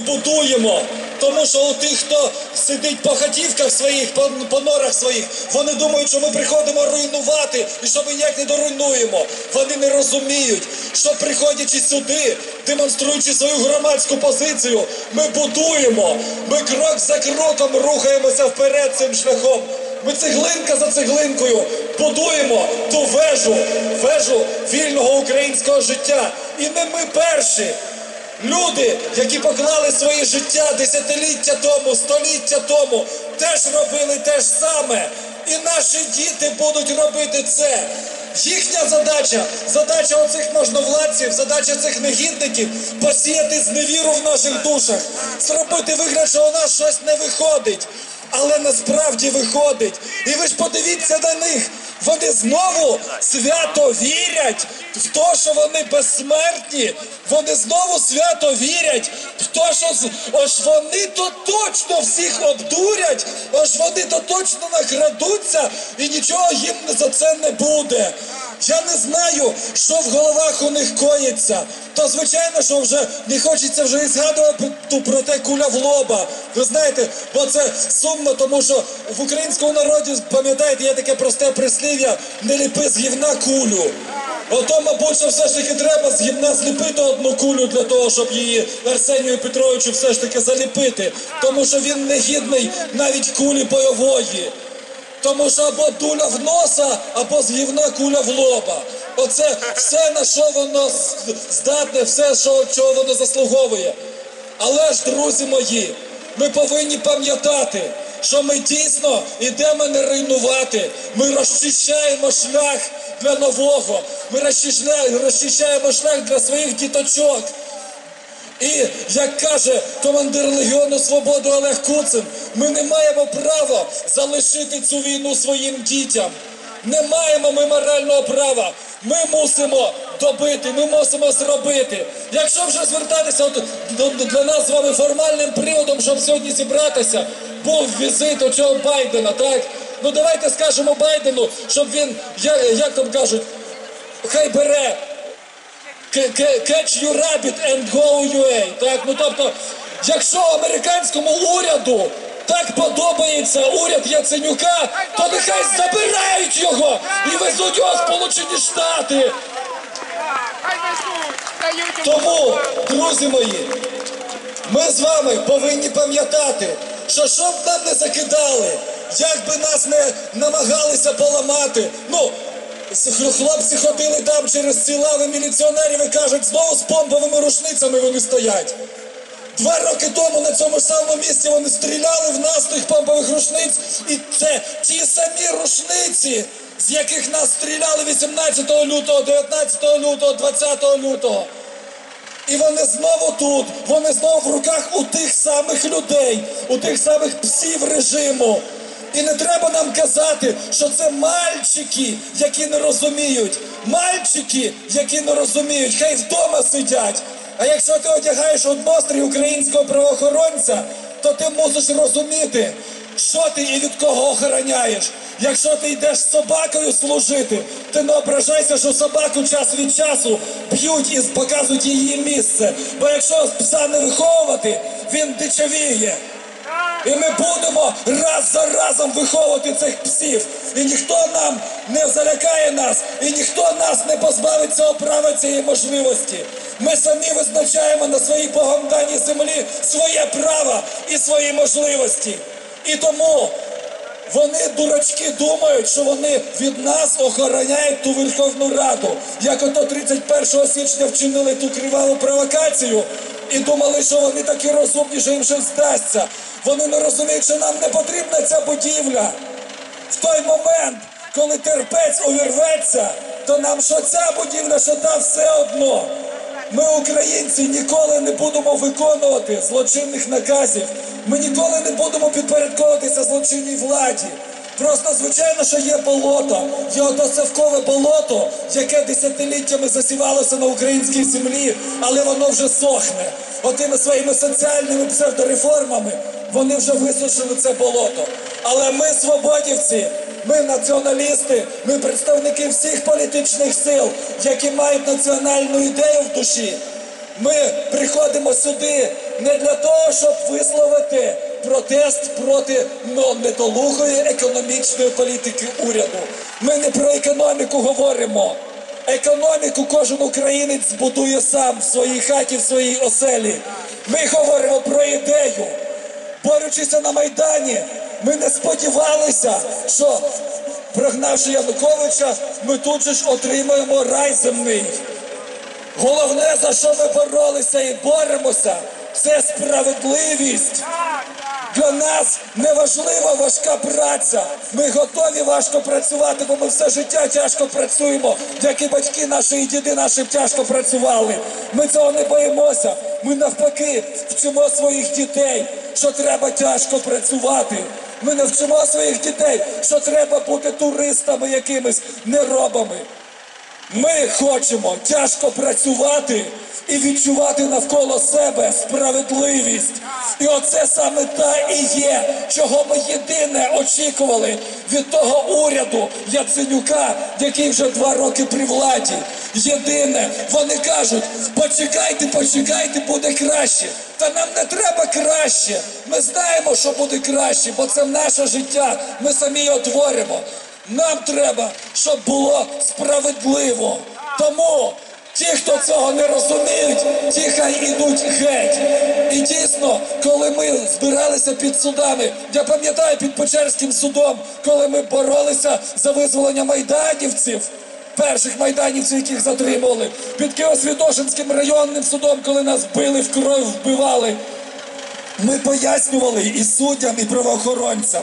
будуємо. Тому що у тих, хто сидить по хатівках своїх, по, по норах своїх, вони думають, що ми приходимо руйнувати і що ми ніяк не доруйнуємо. Вони не розуміють, що приходячи сюди, демонструючи свою громадську позицію, ми будуємо. Ми крок за кроком рухаємося вперед цим шляхом. Ми цеглинка за цеглинкою будуємо ту вежу, вежу вільного українського життя. І не ми перші. Люди, які поклали своє життя десятиліття тому, століття тому, теж робили те ж саме. І наші діти будуть робити це. Їхня задача, задача оцих можновладців, задача цих негідників посіяти зневіру в наших душах, зробити вигляд, що у нас щось не виходить. Але насправді виходить. І ви ж подивіться на них. Вони знову свято вірять в те, що вони безсмертні. Вони знову свято вірять в те, що ось вони то точно всіх обдурять, ось вони то точно накрадуться, і нічого їм за це не буде. Я не знаю, що в головах у них коїться. То звичайно, що вже не хочеться вже і згадувати про те куля в лоба. Ви знаєте, бо це сумно, тому що в українському народі, пам'ятаєте, є таке просте прислів'я не ліпи з гівна кулю. Ото, мабуть, що все ж таки треба з гімна зліпити одну кулю для того, щоб її Арсенію Петровичу все ж таки заліпити. Тому що він не гідний навіть кулі бойової. Тому що або дуля в носа, або з гівна куля в лоба. Оце все, на що воно здатне, все, що, чого воно заслуговує. Але ж, друзі мої, ми повинні пам'ятати, що ми дійсно йдемо не руйнувати. Ми розчищаємо шлях для нового. Ми розчищаємо шлях для своїх діточок. І як каже командир Легіону Свободи Олег Куцин, ми не маємо права залишити цю війну своїм дітям. Не маємо ми морального права. Ми мусимо добити, ми мусимо зробити. Якщо вже звертатися до, нас з вами формальним приводом, щоб сьогодні зібратися, був візит у цього Байдена, так? Ну давайте скажемо Байдену, щоб він, як, як там кажуть, хай бере Catch your rabbit and go away. Так, ну тобто, якщо американському уряду так подобається уряд Яценюка, то нехай забирають його і везуть його в Сполучені Штати. Тому, друзі мої, ми з вами повинні пам'ятати, що щоб нам не закидали, як би нас не намагалися поламати. Ну, хлопці ходили там через ці лави міліціонерів і кажуть, знову з помповими рушницями вони стоять. Два роки тому на цьому самому місці вони стріляли в нас тих помпових рушниць, і це ті самі рушниці, з яких нас стріляли 18 лютого, 19 лютого, 20 лютого. І вони знову тут, вони знову в руках у тих самих людей, у тих самих псів режиму. І не треба нам казати, що це мальчики, які не розуміють. Мальчики, які не розуміють, хай вдома сидять. А якщо ти одягаєш однострій українського правоохоронця, то ти мусиш розуміти, що ти і від кого охороняєш. Якщо ти йдеш з собакою служити, ти не ображайся, що собаку час від часу б'ють і показують її місце. Бо якщо пса не виховувати, він дичавіє. І ми будемо раз за разом виховувати цих псів. І ніхто нам не залякає нас, і ніхто нас не позбавить цього права цієї можливості. Ми самі визначаємо на своїй Богом даній землі своє право і свої можливості. І тому вони, дурачки, думають, що вони від нас охороняють ту Верховну Раду. Як ото 31 січня вчинили ту криваву провокацію і думали, що вони такі розумні, що їм щось здасться. Вони не розуміють, що нам не потрібна ця будівля. В той момент, коли терпець увірветься, то нам що ця будівля, що та все одно. Ми, українці, ніколи не будемо виконувати злочинних наказів. Ми ніколи не будемо підпорядковуватися злочинній владі. Просто звичайно, що є болото, є ото болото, яке десятиліттями засівалося на українській землі, але воно вже сохне. Отими своїми соціальними псевдореформами вони вже висушили це болото. Але ми, свободівці, ми націоналісти, ми представники всіх політичних сил, які мають національну ідею в душі. Ми приходимо сюди не для того, щоб висловити протест проти недолугої економічної політики уряду. Ми не про економіку говоримо. Економіку кожен українець збудує сам в своїй хаті, в своїй оселі. Ми говоримо про ідею. Борючися на Майдані, ми не сподівалися, що прогнавши Януковича, ми тут же ж отримаємо рай земний. Головне, за що ми боролися і боремося, це справедливість. Для нас не важлива важка праця. Ми готові важко працювати, бо ми все життя тяжко працюємо. Як і батьки наші і діди наші тяжко працювали. Ми цього не боїмося. Ми навпаки вчимо своїх дітей, що треба тяжко працювати. Ми не вчимо своїх дітей, що треба бути туристами якимись неробами. Ми хочемо тяжко працювати і відчувати навколо себе справедливість. І оце саме та і є, чого ми єдине очікували від того уряду Яценюка, який вже два роки при владі. Єдине, вони кажуть, почекайте, почекайте, буде краще. Та нам не треба краще. Ми знаємо, що буде краще, бо це наше життя. Ми самі його творимо. Нам треба, щоб було справедливо. Тому ті, хто цього не розуміють, ті хай ідуть геть. І дійсно, коли ми збиралися під судами, я пам'ятаю під Печерським судом, коли ми боролися за визволення майданівців. Перших майданівців, яких затримали, під Києво-Святошинським районним судом, коли нас били в кров, вбивали. Ми пояснювали і суддям, і правоохоронцям.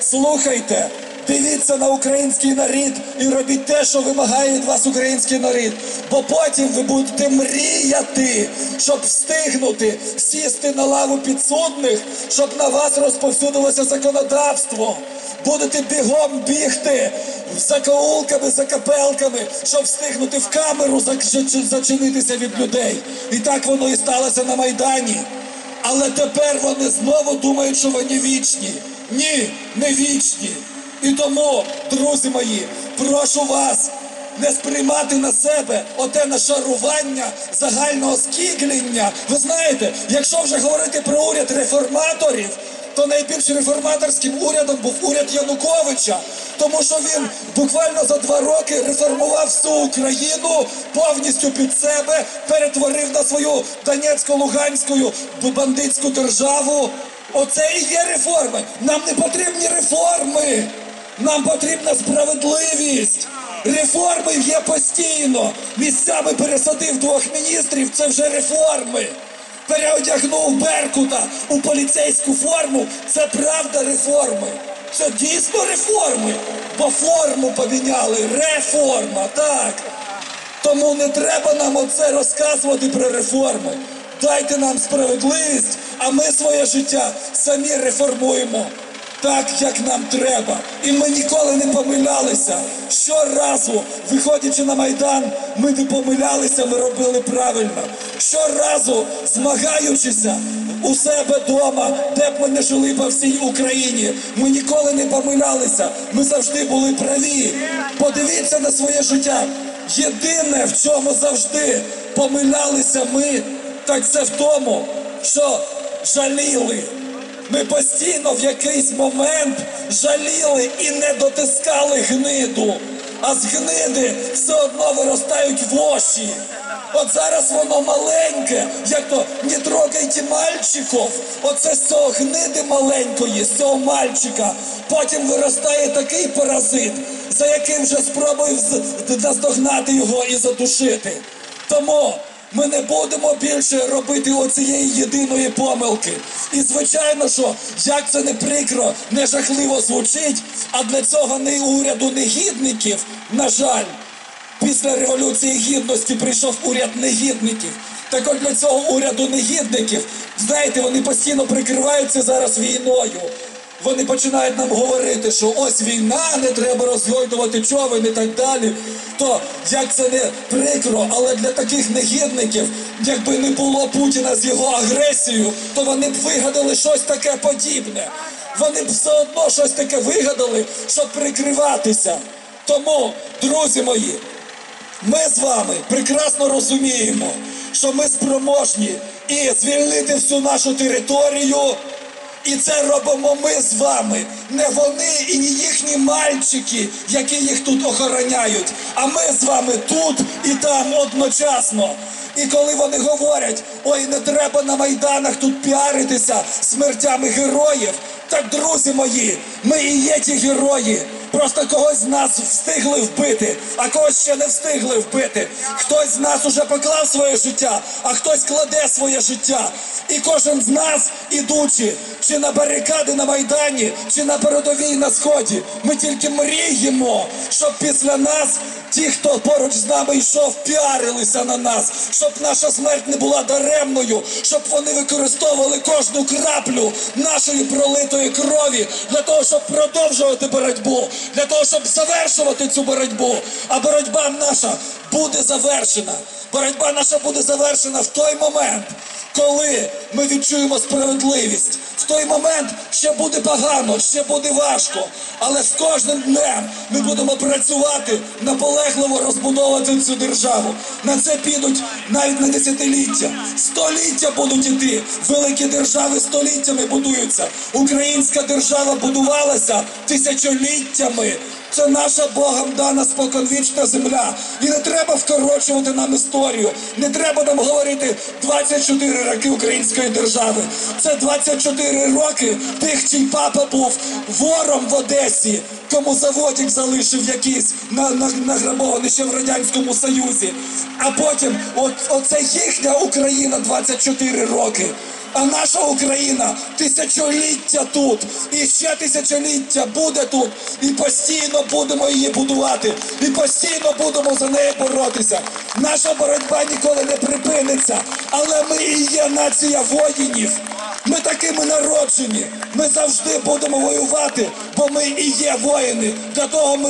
Слухайте, дивіться на український народ і робіть те, що вимагає від вас український народ. Бо потім ви будете мріяти, щоб встигнути сісти на лаву підсудних, щоб на вас розповсюдилося законодавство. Будете бігом бігти за каулками, за капелками, щоб встигнути в камеру зачинитися від людей. І так воно і сталося на Майдані. Але тепер вони знову думають, що вони вічні. Ні, не вічні. І тому, друзі мої, прошу вас не сприймати на себе оте нашарування загального скіглення. Ви знаєте, якщо вже говорити про уряд реформаторів, то найбільш реформаторським урядом був уряд Януковича, тому що він буквально за два роки реформував всю Україну повністю під себе, перетворив на свою Донецько-Луганську бандитську державу. Оце і є реформи. Нам не потрібні реформи. Нам потрібна справедливість. Реформи є постійно. Місцями пересадив двох міністрів. Це вже реформи. Переодягнув Беркута у поліцейську форму. Це правда реформи. Це дійсно реформи. Бо форму поміняли. Реформа, так. Тому не треба нам оце розказувати про реформи. Дайте нам справедливість, а ми своє життя самі реформуємо так, як нам треба. І ми ніколи не помилялися. Щоразу, виходячи на Майдан, ми не помилялися, ми робили правильно. Щоразу, змагаючися у себе вдома, де б ми не жили по всій Україні, ми ніколи не помилялися. Ми завжди були праві. Подивіться на своє життя. Єдине, в чому завжди помилялися ми, так це в тому, що жаліли. Ми постійно в якийсь момент жаліли і не дотискали гниду, а з гниди все одно виростають воші. От зараз воно маленьке, як то не трогайте мальчиков. Оце з цього гниди маленької, з цього мальчика. Потім виростає такий паразит, за яким вже спробують з- наздогнати його і задушити. Тому ми не будемо більше робити оцієї єдиної помилки. І звичайно, що як це не прикро, не жахливо звучить, а для цього не уряду негідників, на жаль, після революції гідності прийшов уряд негідників. Так от для цього уряду негідників, знаєте, вони постійно прикриваються зараз війною. Вони починають нам говорити, що ось війна, не треба розгойдувати човен і так далі. То як це не прикро, але для таких негідників, якби не було Путіна з його агресією, то вони б вигадали щось таке подібне. Вони б все одно щось таке вигадали, щоб прикриватися. Тому, друзі мої, ми з вами прекрасно розуміємо, що ми спроможні і звільнити всю нашу територію. І це робимо ми з вами, не вони і не їхні мальчики, які їх тут охороняють. А ми з вами тут і там одночасно. І коли вони говорять, ой, не треба на майданах тут піаритися смертями героїв. Так, друзі мої, ми і є ті герої. Просто когось з нас встигли вбити, а когось ще не встигли вбити. Хтось з нас уже поклав своє життя, а хтось кладе своє життя. І кожен з нас, ідучи, чи на барикади на Майдані, чи на передовій на сході, ми тільки мріємо, щоб після нас ті, хто поруч з нами йшов, піарилися на нас, щоб наша смерть не була даремною, щоб вони використовували кожну краплю нашої пролитої крові для того, щоб продовжувати боротьбу, для того, щоб завершувати цю боротьбу. А боротьба наша буде завершена. Боротьба наша буде завершена в той момент, коли ми відчуємо справедливість. В той момент ще буде погано, ще буде важко. Але з кожним днем ми будемо працювати, наполегливо розбудовувати цю державу. На це підуть навіть не десятиліття, століття будуть іти. Великі держави століттями будуються. Українська держава будувалася тисячоліттями. Це наша Богом дана споконвічна земля. І не треба вкорочувати нам історію. Не треба нам говорити 24 роки української держави. Це 24 роки тих, чий папа був вором в Одесі, кому заводик залишив якийсь на, на, награбований ще в Радянському Союзі. А потім, от, оце їхня Україна 24 роки. А наша Україна тисячоліття тут, і ще тисячоліття буде тут, і постійно будемо її будувати, і постійно будемо за неї боротися. Наша боротьба ніколи не припиниться, але ми і є нація воїнів. Ми такими народжені. Ми завжди будемо воювати, бо ми і є воїни. Для того ми.